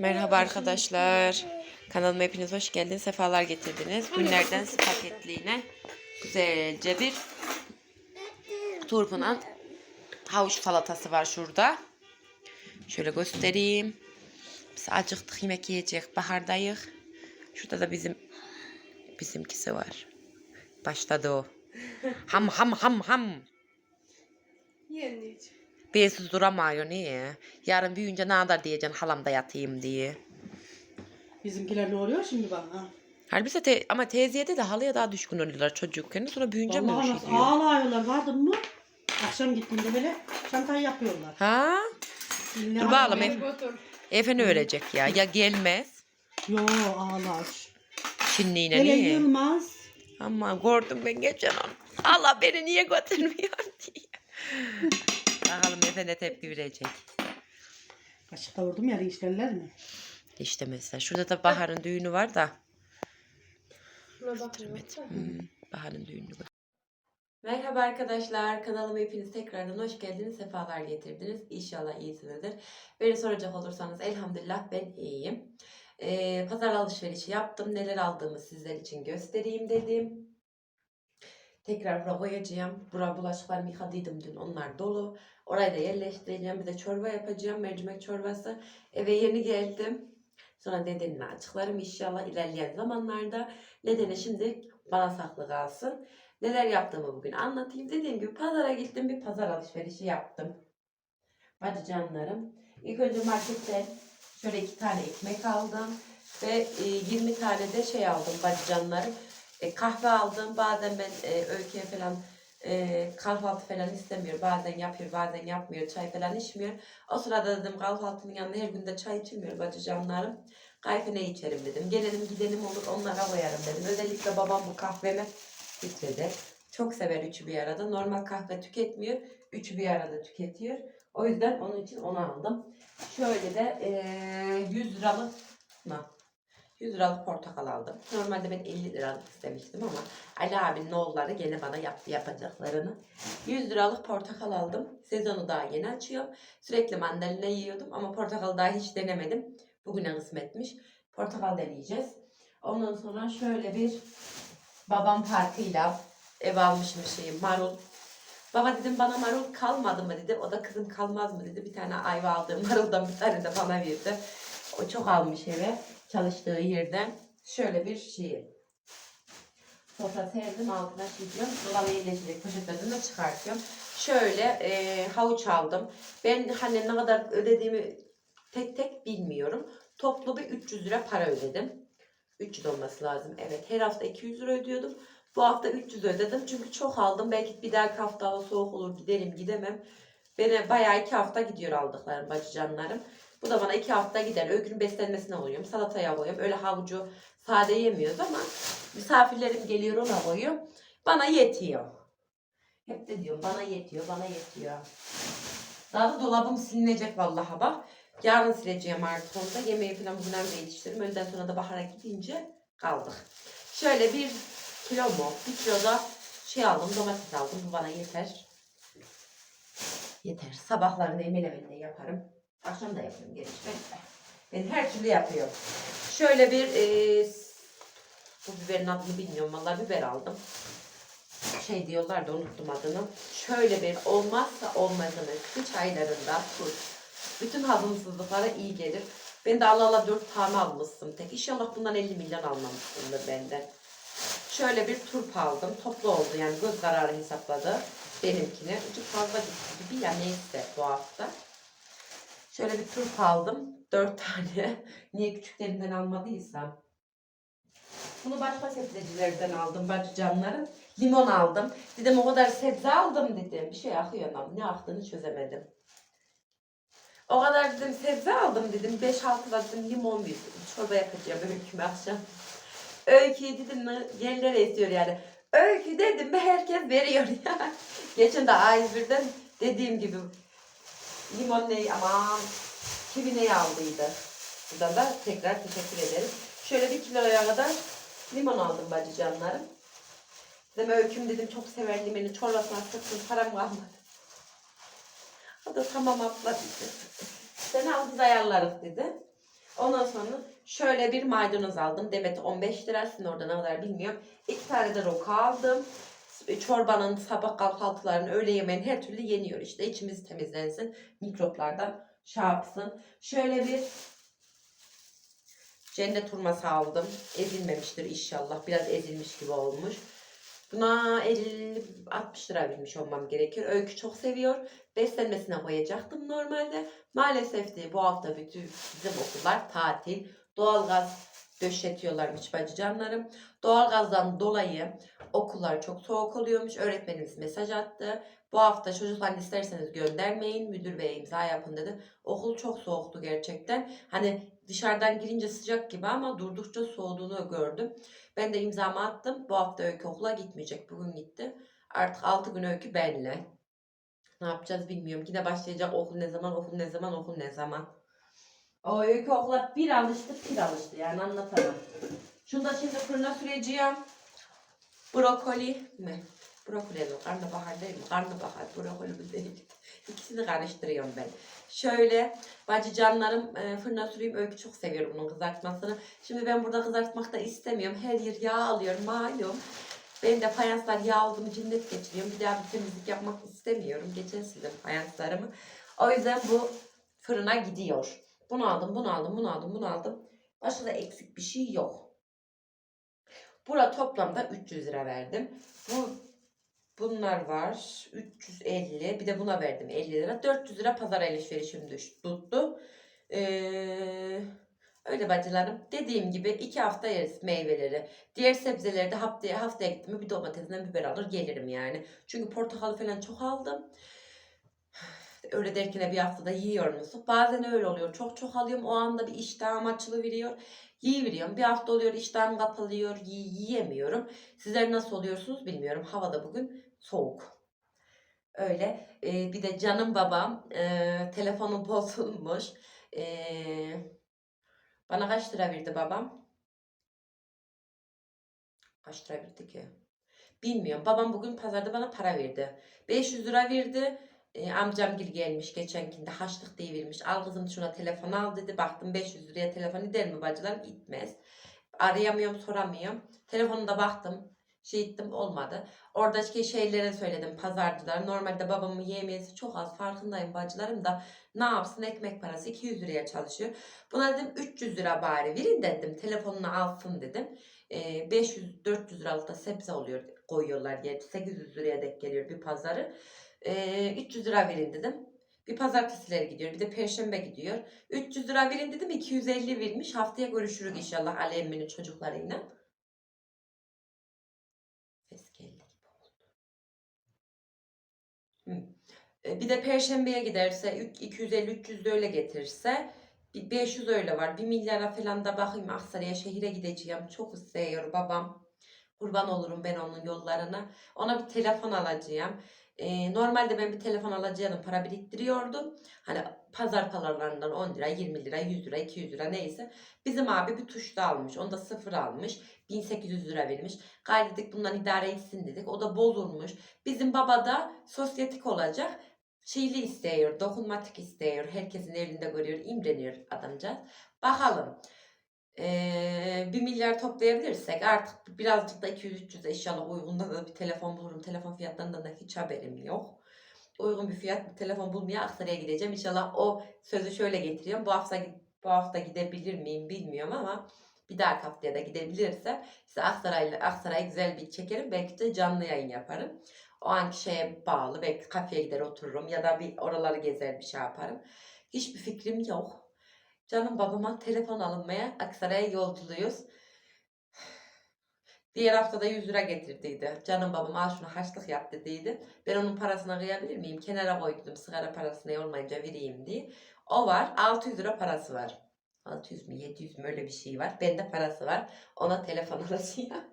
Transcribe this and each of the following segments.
Merhaba arkadaşlar. Kanalıma hepiniz hoş geldiniz. Sefalar getirdiniz. Günlerden paketliğine güzelce bir turpunun havuç salatası var şurada. Şöyle göstereyim. Biz acıktık yemek yiyecek. Bahardayız. Şurada da bizim bizimkisi var. Başladı o. Ham ham ham ham. Yeneceğim. Bensiz duramıyor niye? Yarın büyüyünce ne kadar diyeceksin halamda yatayım diye. Bizimkiler ne oluyor şimdi bana? Halbuki te ama teyzeye de halıya daha düşkün oluyorlar çocukken. Sonra büyüyünce mi şey diyor? ağlıyorlar vardın mı? Akşam gittiğinde böyle çantayı yapıyorlar. Ha? İlla Dur ağlıyor. Efe. Ölecek ya. Ya gelmez. Yo ağlar. Çinliğine Hele niye? Yılmaz. Ama gördüm ben geçen onu. Allah beni niye götürmüyor diye. Bakalım Efe ne tepki verecek. Kaşık kavurdum ya işlerler mi? İşte mesela şurada da Bahar'ın düğünü var da. Hmm, Bahar'ın düğünü var. Merhaba arkadaşlar. Kanalıma hepiniz tekrardan hoş geldiniz. Sefalar getirdiniz. İnşallah iyisinizdir. Beni soracak olursanız elhamdülillah ben iyiyim. Ee, pazar alışverişi yaptım. Neler aldığımı sizler için göstereyim dedim. Tekrar buraya koyacağım. Buraya bulaşıklarımı yıkadıydım dün. Onlar dolu. Orayı da yerleştireceğim. Bir de çorba yapacağım. Mercimek çorbası. Eve yeni geldim. Sonra nedenini açıklarım inşallah ilerleyen zamanlarda. Nedeni şimdi bana saklı kalsın. Neler yaptığımı bugün anlatayım. Dediğim gibi pazara gittim. Bir pazar alışverişi yaptım. Hadi canlarım. İlk önce marketten şöyle iki tane ekmek aldım. Ve e, 20 tane de şey aldım bacıcanlarım. E, kahve aldım. Bazen ben e, öyküye falan e, kahvaltı falan istemiyor. Bazen yapıyor bazen yapmıyor. Çay falan içmiyor. O sırada dedim kahvaltının yanında her gün de çay içilmiyor bacıcanlarım. Kahve ne içerim dedim. Gelelim gidelim olur onlara koyarım dedim. Özellikle babam bu kahvemi bitirdi. Çok sever üçü bir arada. Normal kahve tüketmiyor. Üçü bir arada tüketiyor. O yüzden onun için onu aldım. Şöyle de eee 100 liralık mı? 100 liralık portakal aldım. Normalde ben 50 liralık istemiştim ama Ali abinin oğulları gene bana yaptı yapacaklarını. 100 liralık portakal aldım. Sezonu daha yeni açıyorum. Sürekli mandalina yiyordum ama portakalı daha hiç denemedim. Bugüne kısmetmiş. Portakal deneyeceğiz. Ondan sonra şöyle bir babam parkıyla ev almışım şeyim marul. Baba dedim bana marul kalmadı mı dedi. O da kızım kalmaz mı dedi. Bir tane ayva aldım. Maruldan bir tane de bana verdi. O çok almış eve çalıştığı yerden. Şöyle bir şey. Sofra serdim altına çiziyorum. Dolaba yerleşecek poşetlerden de çıkartıyorum. Şöyle e, havuç aldım. Ben hani ne kadar ödediğimi tek tek bilmiyorum. Toplu bir 300 lira para ödedim. 300 olması lazım. Evet her hafta 200 lira ödüyordum. Bu hafta 300 ödedim çünkü çok aldım. Belki bir dahaki hafta soğuk olur giderim gidemem. Beni bayağı iki hafta gidiyor aldıklarım bacıcanlarım. Bu da bana iki hafta gider. Öykünün beslenmesine alıyorum. Salataya koyuyorum. Öyle havucu sade yemiyoruz ama misafirlerim geliyor ona koyuyorum. Bana yetiyor. Hep de diyorum bana yetiyor, bana yetiyor. Daha da dolabım silinecek vallahi bak. Yarın sileceğim artık onu da. Yemeği falan bugün evde yetiştiririm. Önden sonra da bahara gidince kaldık. Şöyle bir kilo mu? Bir kilo da şey aldım, domates aldım. Bu bana yeter. Yeter. Sabahlarını emelemenle yaparım. Akşam da yaparım gerçi. Ben, ben her türlü yapıyorum. Şöyle bir e, bu biberin adını bilmiyorum. Vallahi biber aldım. Şey diyorlar da unuttum adını. Şöyle bir olmazsa olmazını kış aylarında tuz. Bütün hazımsızlıklara iyi gelir. Ben de Allah Allah 4 tane almışsın tek. İnşallah bundan 50 milyon almamışsındır benden. Şöyle bir turp aldım. Toplu oldu yani göz kararı hesapladı benimkine. Ucu fazla gitti gibi ya neyse bu hafta. Şöyle bir turp aldım. 4 tane. Niye küçüklerinden almadıysam. Bunu başka sebzecilerden aldım bacıcanların. Limon aldım. Dedim o kadar sebze aldım dedim. Bir şey akıyor ama ne aktığını çözemedim. O kadar dedim sebze aldım dedim. 5-6 da dedim limon bir çorba yapacağım öyküme akşam. Öyküyü dedim yerlere esiyor yani. Öykü dedim mi herkes veriyor ya. Geçen de A101'den dediğim gibi limon neyi aman kivi neyi aldıydı. Buradan da tekrar teşekkür ederim. Şöyle bir kiloya kadar limon aldım bacıcanlarım. Dedim öyküm dedim çok sever limonu çorbasına sıktım param kalmadı. O da tamam abla dedi. Sen al biz ayarlarız dedi. Ondan sonra şöyle bir maydanoz aldım. Demet 15 lira. Sizin orada ne kadar bilmiyorum. İki tane de roka aldım. Çorbanın sabah kahvaltılarını öğle yemeğin her türlü yeniyor işte. İçimiz temizlensin. Mikroplardan şey. Şöyle bir cennet hurması aldım. Ezilmemiştir inşallah. Biraz ezilmiş gibi olmuş. Buna 50-60 lira vermiş olmam gerekiyor. Öykü çok seviyor. Beslenmesine koyacaktım normalde. Maalesef de bu hafta bütün bizim okullar tatil. Doğalgaz döşetiyorlarmış bacı canlarım. Doğalgazdan dolayı okullar çok soğuk oluyormuş. Öğretmenimiz mesaj attı. Bu hafta çocuklar isterseniz göndermeyin. Müdür bey imza yapın dedi. Okul çok soğuktu gerçekten. Hani dışarıdan girince sıcak gibi ama durdukça soğuduğunu gördüm. Ben de imzamı attım. Bu hafta öykü okula gitmeyecek. Bugün gitti. Artık 6 gün öykü benle. Ne yapacağız bilmiyorum. Yine başlayacak okul ne zaman, okul ne zaman, okul ne zaman. O öykü okula bir alıştı, bir alıştı. Yani anlatamam. Şunu da şimdi fırına süreceğim. Brokoli mi? Brokoli mi? Karnabahar değil mi? Karnabahar, brokoli mi değil. İkisini karıştırıyorum ben. Şöyle bacı canlarım e, fırına süreyim. Öykü çok seviyor bunun kızartmasını. Şimdi ben burada kızartmak da istemiyorum. Her yer yağ alıyorum malum. Ben de fayanslar yağ oldu mu cinnet geçiriyorum. Bir daha bir temizlik yapmak istemiyorum. Geçen sildim fayanslarımı. O yüzden bu fırına gidiyor. Bunu aldım, bunu aldım, bunu aldım, bunu aldım. Başka da eksik bir şey yok. Bura toplamda 300 lira verdim. Bu bunlar var. 350. Bir de buna verdim 50 lira. 400 lira pazar alışverişim düş, tuttu. Ee, öyle bacılarım. Dediğim gibi iki hafta yeriz meyveleri. Diğer sebzeleri de haftaya haftaya gittim bir domatesinden biber alır gelirim yani. Çünkü portakal falan çok aldım. Öyle derken bir haftada yiyor musun? Bazen öyle oluyor. Çok çok alıyorum. O anda bir iştahım açılıveriyor. Yiyiveriyorum. Bir hafta oluyor iştahım kapalıyor. Yi- yiyemiyorum. Sizler nasıl oluyorsunuz bilmiyorum. Havada bugün soğuk. Öyle. Ee, bir de canım babam e, telefonu bozulmuş. Ee, bana kaç lira verdi babam? Kaç lira verdi ki? Bilmiyorum. Babam bugün pazarda bana para verdi. 500 lira verdi. E, amcam gil gelmiş geçenkinde haçlık deyivermiş. Al kızım şuna telefon al dedi. Baktım 500 liraya telefon gider mi bacılarım? Gitmez. Arayamıyorum soramıyorum. Telefonuna baktım. Şey ettim olmadı. Oradaki şeylere söyledim pazarcılar. Normalde babamın yemiyesi çok az farkındayım bacılarım da ne yapsın ekmek parası 200 liraya çalışıyor. Buna dedim 300 lira bari verin dedim telefonunu alsın dedim. E, 500-400 liralık da sebze oluyor koyuyorlar yer 800 liraya denk geliyor bir pazarı. E, 300 lira verin dedim. Bir pazartesileri gidiyor bir de perşembe gidiyor. 300 lira verin dedim 250 vermiş. Haftaya görüşürüz inşallah Ali emminin çocuklarıyla. Ses geldi gibi Bir de perşembeye giderse 250-300 de öyle getirirse bir 500 öyle var. 1 milyara falan da bakayım Aksaray'a şehire gideceğim. Çok istiyor babam. Kurban olurum ben onun yollarına. Ona bir telefon alacağım. Ee, normalde ben bir telefon alacağım para biriktiriyordum. Hani pazar paralarından 10 lira, 20 lira, 100 lira, 200 lira neyse. Bizim abi bir tuşta almış. Onda sıfır almış. 1800 lira vermiş. Gayri dedik bundan idare etsin dedik. O da bozulmuş. Bizim baba da sosyetik olacak. Şeyli istiyor, dokunmatik istiyor. Herkesin elinde görüyor, imreniyor adamcağız. Bakalım. Ee, 1 milyar toplayabilirsek artık birazcık da 200-300 inşallah uygunda da bir telefon bulurum. Telefon fiyatlarından da hiç haberim yok. Uygun bir fiyat bir telefon bulmaya Aksaray'a gideceğim. İnşallah o sözü şöyle getiriyorum. Bu hafta bu hafta gidebilir miyim bilmiyorum ama bir dahaki haftaya da gidebilirsem size Aksaray'la Aksaray güzel bir çekerim. Belki de canlı yayın yaparım. O anki şeye bağlı. Belki kafeye gider otururum ya da bir oraları gezer bir şey yaparım. Hiçbir fikrim yok. Canım babama telefon alınmaya Aksaray'a yolculuyuz. Diğer hafta da 100 lira getirdiydi. Canım babam al şunu haçlık yap dediydi. Ben onun parasına kıyabilir miyim? Kenara koydum sigara parasını olmayınca vereyim diye. O var. 600 lira parası var. 600 mü 700 mü öyle bir şey var. Bende parası var. Ona telefon alacağım.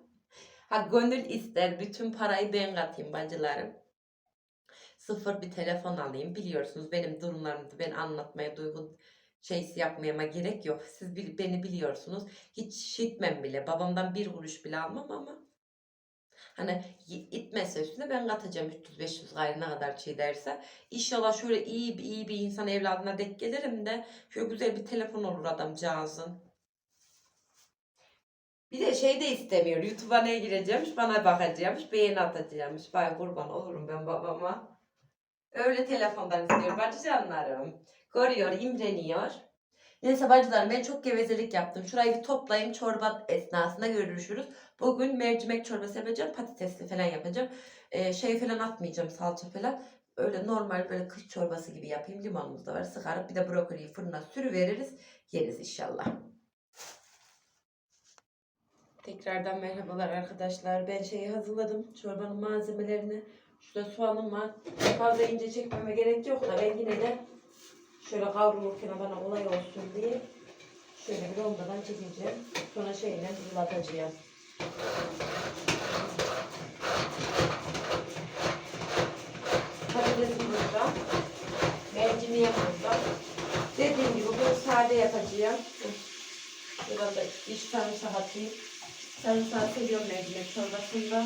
Ha gönül ister bütün parayı ben katayım bacılarım. Sıfır bir telefon alayım. Biliyorsunuz benim durumlarımı ben anlatmaya duygun şeysi yapmayama gerek yok. Siz beni biliyorsunuz. Hiç şitmem bile. Babamdan bir kuruş bile almam ama. Hani itmezse üstüne ben katacağım 300-500 gayrı kadar çiğ derse. İnşallah şöyle iyi iyi bir insan evladına denk gelirim de şöyle güzel bir telefon olur adamcağızın. Bir de şey de istemiyor. YouTube'a ne gireceğimmiş, bana bakacakmış, beğeni atacakmış. Vay kurban olurum ben babama. Öyle telefondan istiyor bacıcanlarım. Görüyor, imreniyor. Neyse bacılarım ben çok gevezelik yaptım. Şurayı bir toplayayım. Çorba esnasında görüşürüz. Bugün mercimek çorbası yapacağım. Patatesli falan yapacağım. Ee, şey falan atmayacağım salça falan. Öyle normal böyle kış çorbası gibi yapayım. Limonumuz da var. Sıkarıp bir de brokoliyi fırına sürüveririz. Yeriz inşallah. Tekrardan merhabalar arkadaşlar. Ben şeyi hazırladım. Çorbanın malzemelerini. Şurada soğanım var. Fazla ince çekmeme gerek yok da ben yine de şöyle kavrulurken bana kolay olsun diye şöyle bir rondadan çekeceğim. Sonra şeyle hızlatacağım. Patatesim burada. Mercimeğim burada. Dediğim gibi bunu sade yapacağım. Buradan da iç sarımsak atayım. Sarımsağı seviyorum mercimek çorbasında.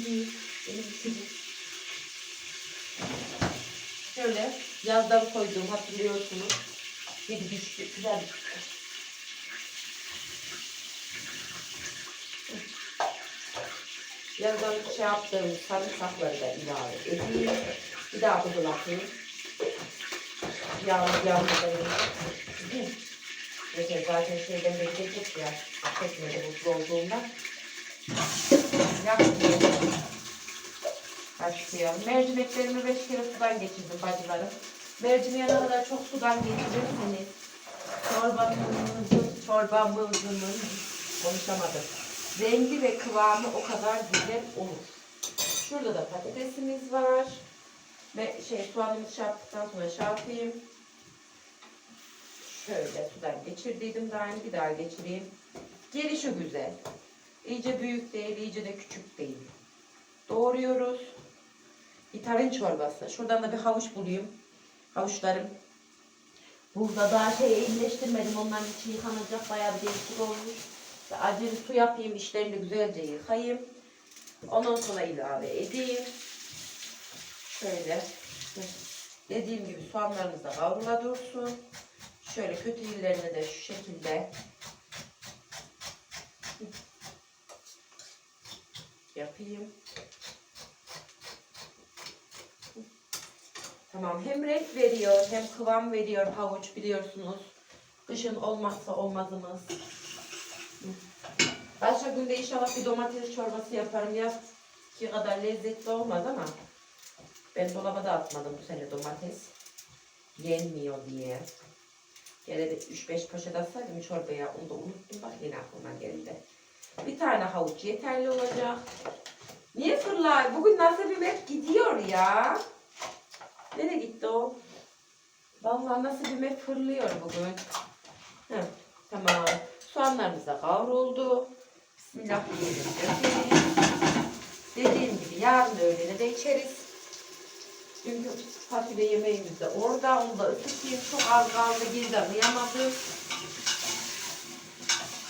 Üşüdü, elim üşüdü. Şöyle yazdan koyduğum hatırlıyorsunuz. Yedi düştü, güzel düştü. Yazdan şey yaptığım sarımsakları da ilave edeyim. Bir daha budulatayım. Yağlı yağlı Geçen zaten şeyden bekleyecek ya. Çekmedi buzlu olduğundan. Başlayalım. Mercimeklerimi 5 kere sudan geçirdim bacılarım. Mercimeğe ne kadar çok sudan geçirirseniz çorbamızın, çorbamızın konuşamadım. Rengi ve kıvamı o kadar güzel olur. Şurada da patatesimiz var. Ve şey soğanımızı yaptıktan sonra yapayım. Şöyle sudan geçirdiydim daha bir daha geçireyim. Gelişi güzel. İyice büyük değil, iyice de küçük değil. Doğruyoruz. İtalyan çorbası. Şuradan da bir havuç bulayım. Havuçlarım. Burada daha şey iyileştirmedim. Onların içi yıkanacak. Bayağı bir değişik olmuş. Acele su yapayım. işlerini güzelce yıkayayım. Ondan sonra ilave edeyim. Şöyle. Dediğim gibi soğanlarımız da kavrula dursun. Şöyle kötü yerlerini de şu şekilde yapayım. Tamam hem renk veriyor hem kıvam veriyor havuç biliyorsunuz. Kışın olmazsa olmazımız. Başka günde inşallah bir domates çorbası yaparım. Yaz ki kadar lezzetli olmaz ama ben dolaba da atmadım bu sene domates. Yenmiyor diye. Gene de 3-5 poşet atsaydım çorbaya onu da unuttum bak yine aklıma geldi. Bir tane havuç yeterli olacak. Niye fırlar? Bugün nasibim hep gidiyor ya. Nereye gitti o? Vallahi nasibim hep fırlıyor bugün. Heh, tamam. Soğanlarımız da kavruldu. Bismillah diyelim. dökelim. Dediğim gibi yarın öğlene de içeriz. Çünkü fasulye yemeğimiz de orada. Onu da ısıtayım. Çok az kaldı. Gizlemeyamadım.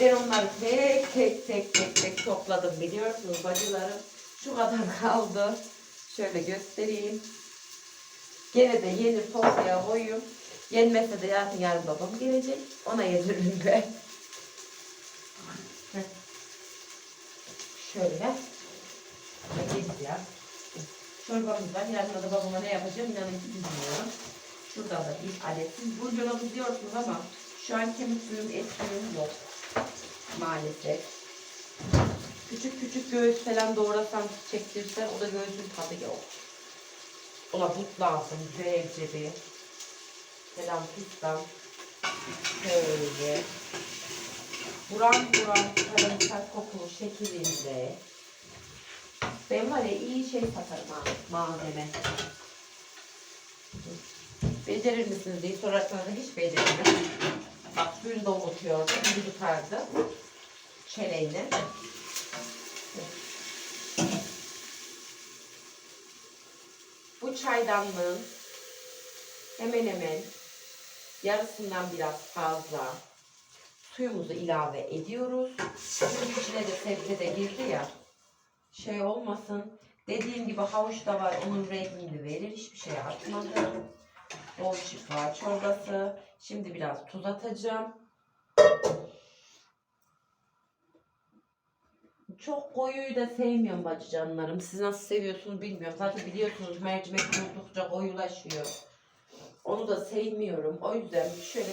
Ben onları tek tek tek tek tek topladım biliyorsunuz bacılarım. Şu kadar kaldı. Şöyle göstereyim. Gene de yenir sofraya koyayım. Yenmezse de yarın yarın babam gelecek. Ona yediririm ben. Şöyle. Bakayım ya. Çorbamız var. Yarın da babama ne yapacağım inanın ki bilmiyorum. Şurada da bir adet. Siz buzdolabı diyorsunuz ama şu an kemik suyum, et suyum yok. Maalesef. Küçük küçük göğüs falan doğrasam çektirsen o da göğsün tadı yok. Ona but lazım. Güzelce bir. Falan pistan. Şöyle. Buram buram sarımsak kokulu şeklinde. Ben var ya iyi şey satarım malzeme. Becerir misiniz diye sorarsanız hiç beceremem. Bak suyunu da unutuyordum. Bir tutardı. Çeleğini. Bu çaydanlığın hemen hemen yarısından biraz fazla suyumuzu ilave ediyoruz. Çünkü içine de sebze de girdi ya. Şey olmasın. Dediğim gibi havuç da var. Onun rengini verir. Hiçbir şey atmadım. Bol şifa çorbası. Şimdi biraz tuz atacağım. Çok koyuyu da sevmiyorum bacı canlarım. Siz nasıl seviyorsunuz bilmiyorum. Zaten biliyorsunuz mercimek yoğurdukça koyulaşıyor. Onu da sevmiyorum. O yüzden şöyle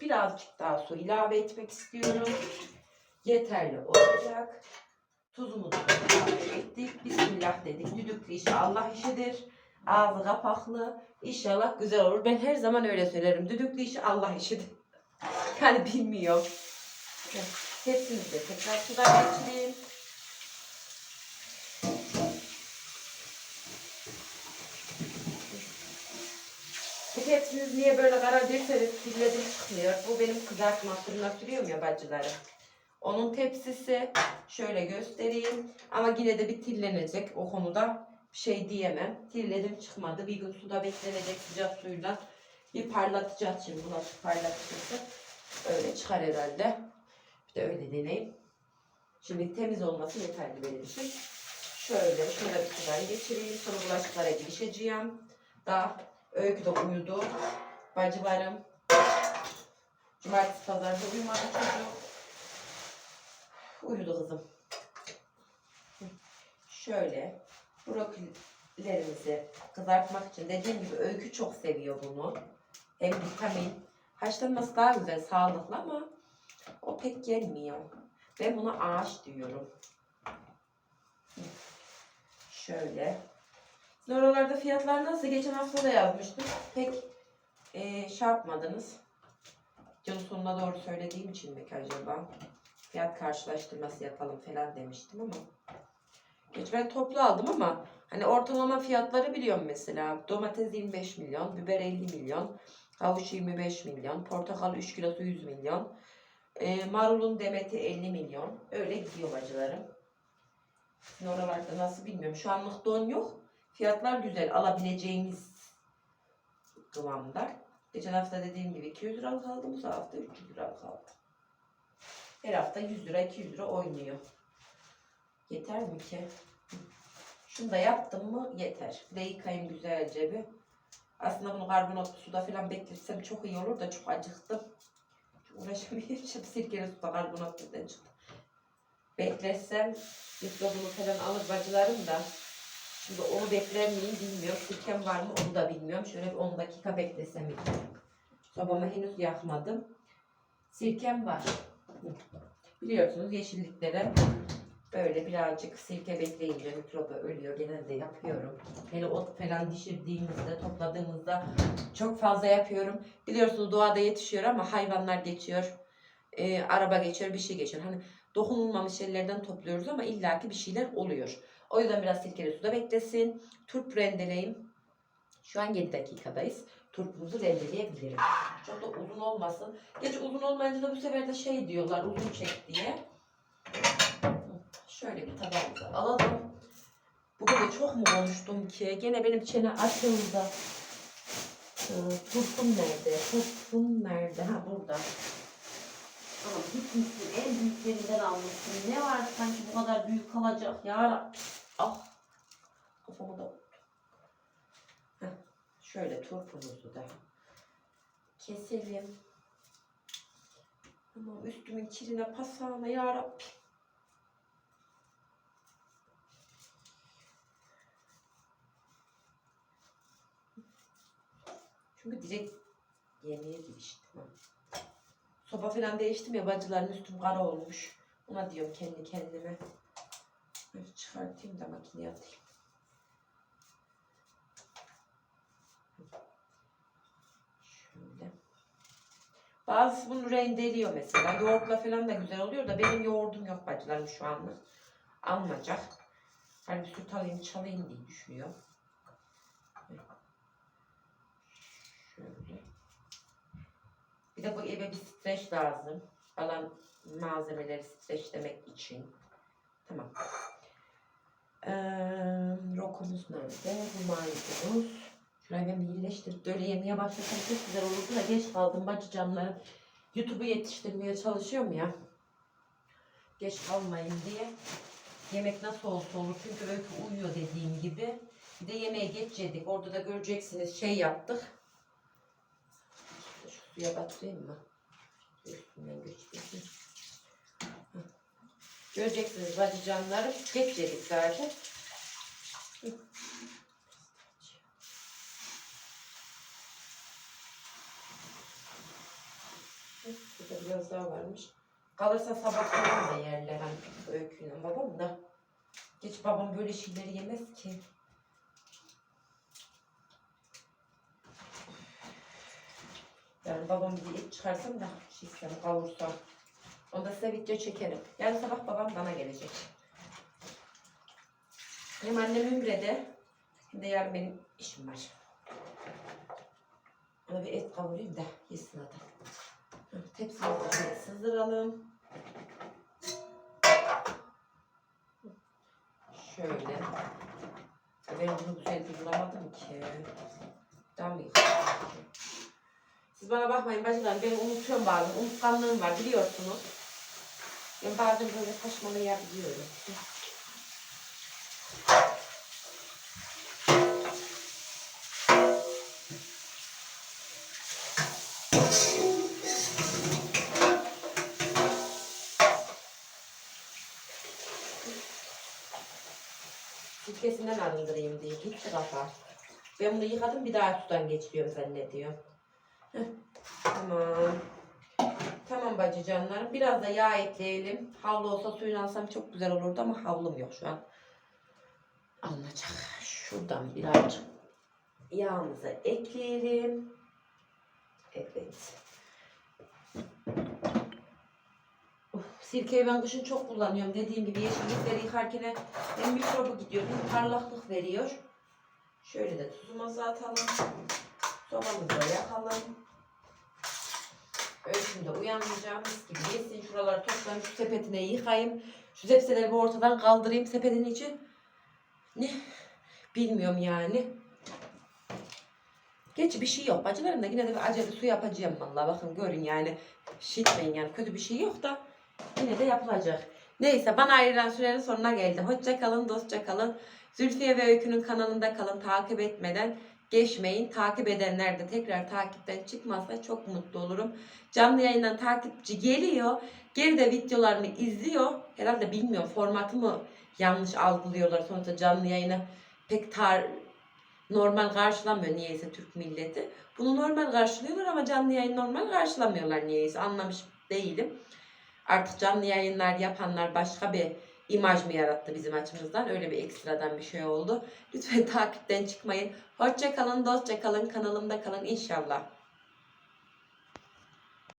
birazcık daha su ilave etmek istiyorum. Yeterli olacak. Tuzumuzu da ilave ettik. Bismillah dedik. Düdüklü işi Allah işidir. Ağzı kapaklı. İnşallah güzel olur. Ben her zaman öyle söylerim. Düdüklü işi Allah işidir. Yani bilmiyorum. Hepsini de tekrar sudan geçireyim. Bu hepsiniz niye böyle kara derseniz kirledim çıkmıyor. Bu benim kızartma fırına ya bacılarım. Onun tepsisi şöyle göstereyim. Ama yine de bir tillenecek o konuda şey diyemem. Tilledim çıkmadı. Bir gün suda beklenecek sıcak suyla. Bir parlatacağız şimdi bulaşık parlatıcısı. Öyle çıkar herhalde. Bir de öyle deneyim. Şimdi temiz olması yeterli benim için. Şöyle şurada bir sudan geçireyim. Sonra bulaşıklara girişeceğim. Daha öykü de uyudu. Bacılarım. Cumartesi pazarda uyumadı çocuk. Uyudu kızım. Şöyle brokolilerimizi kızartmak için dediğim gibi öykü çok seviyor bunu. Hem vitamin. Haşlanması daha güzel, sağlıklı ama o pek gelmiyor. Ben buna ağaç diyorum. Şöyle. Sizin oralarda fiyatlar nasıl? Geçen hafta da yazmıştım. Pek eee şey yapmadınız. Yıl sonuna doğru söylediğim için mi ki acaba? Fiyat karşılaştırması yapalım falan demiştim ama. Geç ben toplu aldım ama hani ortalama fiyatları biliyorum mesela. Domates 25 milyon, biber 50 milyon, havuç 25 milyon, portakal 3 kilosu 100 milyon. E, marulun demeti 50 milyon. Öyle gidiyor bacılarım. Sizin oralarda nasıl bilmiyorum. Şu anlık don yok. Fiyatlar güzel. Alabileceğimiz kıvamda. Geçen hafta dediğim gibi 200 liralık aldım. Bu hafta 300 liralık aldım. Her hafta 100 lira 200 lira oynuyor. Yeter mi ki? Şunu da yaptım mı yeter. Bir de yıkayayım güzelce bir. Aslında bunu karbonatlı suda falan bekletsem çok iyi olur da çok acıktım. Uğraşamayacağım. Sirkeli suda karbonatlıdan çıktı. Bekletsem mikrobunu falan alır bacılarım da. Şimdi onu bekler miyim bilmiyorum. Sirkem var mı onu da bilmiyorum. Şöyle bir 10 dakika beklesem. iyi. Sobamı henüz yakmadım. Sirkem var. Biliyorsunuz yeşilliklere böyle birazcık sirke bekleyince mikroba ölüyor. Genelde yapıyorum. Hele ot falan dişirdiğimizde, topladığımızda çok fazla yapıyorum. Biliyorsunuz doğada yetişiyor ama hayvanlar geçiyor. e, araba geçiyor, bir şey geçiyor. Hani dokunulmamış şeylerden topluyoruz ama illaki bir şeyler oluyor. O yüzden biraz sirkeli suda beklesin. Turp rendeleyim. Şu an 7 dakikadayız. Turpumuzu rendeleyebilirim. Çok da uzun olmasın. Geç uzun olmayınca da bu sefer de şey diyorlar uzun çek diye. Şöyle bir tabağımıza alalım. Bugün de çok mu konuştum ki? Gene benim çene açıldı. Ee, turpum nerede? Turpum nerede? Ha burada. Ama gitmişsin en büyüklerinden almışsın. Ne var sanki bu kadar büyük kalacak ya. Ah. Kafamı da Heh, Şöyle turpumuzu da keselim. Ama üstümün kirine pasağına ya Çünkü direkt yemeğe giriştim. Soba falan değiştim ya bacıların üstüm kara olmuş. Ona diyorum kendi kendime. Böyle çıkartayım da makineye atayım. Şöyle. Bazısı bunu rendeliyor mesela. Yoğurtla falan da güzel oluyor da benim yoğurdum yok bacılarım şu anlık. Alınacak. Hani süt alayım çalayım diye düşünüyorum. Şöyle. Bir de bu eve bir streç lazım. Kalan malzemeleri streçlemek için. Tamam. Ee, rokumuz nerede? Bu maydanozumuz. Şurayı ben iyileştirip böyle yemeye başlasam çok güzel olurdu da geç kaldım bacı canlarım. YouTube'u yetiştirmeye çalışıyorum ya. Geç kalmayın diye. Yemek nasıl olsa olur çünkü öykü uyuyor dediğim gibi. Bir de yemeğe geç yedik. Orada da göreceksiniz şey yaptık. Suya batırayım mı? Üstünden geçmesin. Göreceksiniz bacı canlarım. Geç yedik zaten. Burada biraz daha varmış. Kalırsa sabah falan da yerler hani öyküyle babam da. Geç babam böyle şeyleri yemez ki. Yani babam bir et çıkarsam da şey istemem kavursam. Onda size video çekerim. Yarın sabah babam bana gelecek. Hem annem Ümre'de hem de yarın benim işim var. Ona bir et kavurayım da yesin adam. Tepsimizi sızdıralım. Şöyle. Ben bunu güzel bulamadım ki. Daha mı yıkayayım? Siz bana bakmayın bacılarım. Ben unutuyorum bazen. Unutkanlığım var biliyorsunuz. Ben bazen böyle saçmalayabiliyorum. Sirkesinden arındırayım diye gitti kafa. Ben bunu yıkadım bir daha sudan geçiriyorum zannediyorum. Tamam. Tamam bacı canlarım. Biraz da yağ ekleyelim. Havlu olsa suyunu alsam çok güzel olurdu ama havlum yok şu an. Alınacak. Şuradan birazcık yağımızı ekleyelim. Evet. Uf, sirkeyi ben kışın çok kullanıyorum. Dediğim gibi yeşillikleri yıkarken hem mikrobu gidiyor parlaklık veriyor. Şöyle de tuzumuzu atalım. Sobamızı da yakalım. Öykümde uyanmayacağımız gibi yesin. Şuraları toplayayım. Şu sepetine yıkayayım. Şu zepseleri bir ortadan kaldırayım sepetin için. Ne? Bilmiyorum yani. Geç bir şey yok. Bacılarım da yine de bir bir su yapacağım vallahi. Bakın görün yani. Şişmeyin yani. Kötü bir şey yok da yine de yapılacak. Neyse bana ayrılan sürenin sonuna geldim. Hoşça kalın, dostça kalın. Zülfiye ve Öykü'nün kanalında kalın. Takip etmeden geçmeyin. Takip edenler de tekrar takipten çıkmazsa çok mutlu olurum. Canlı yayından takipçi geliyor. Geri de videolarımı izliyor. Herhalde bilmiyorum formatı mı yanlış algılıyorlar. Sonuçta canlı yayını pek tar normal karşılamıyor niyeyse Türk milleti. Bunu normal karşılıyorlar ama canlı yayın normal karşılamıyorlar niyeyse. Anlamış değilim. Artık canlı yayınlar yapanlar başka bir imaj mı yarattı bizim açımızdan? Öyle bir ekstradan bir şey oldu. Lütfen takipten çıkmayın. Hoşça kalın, dostça kalın, kanalımda kalın inşallah.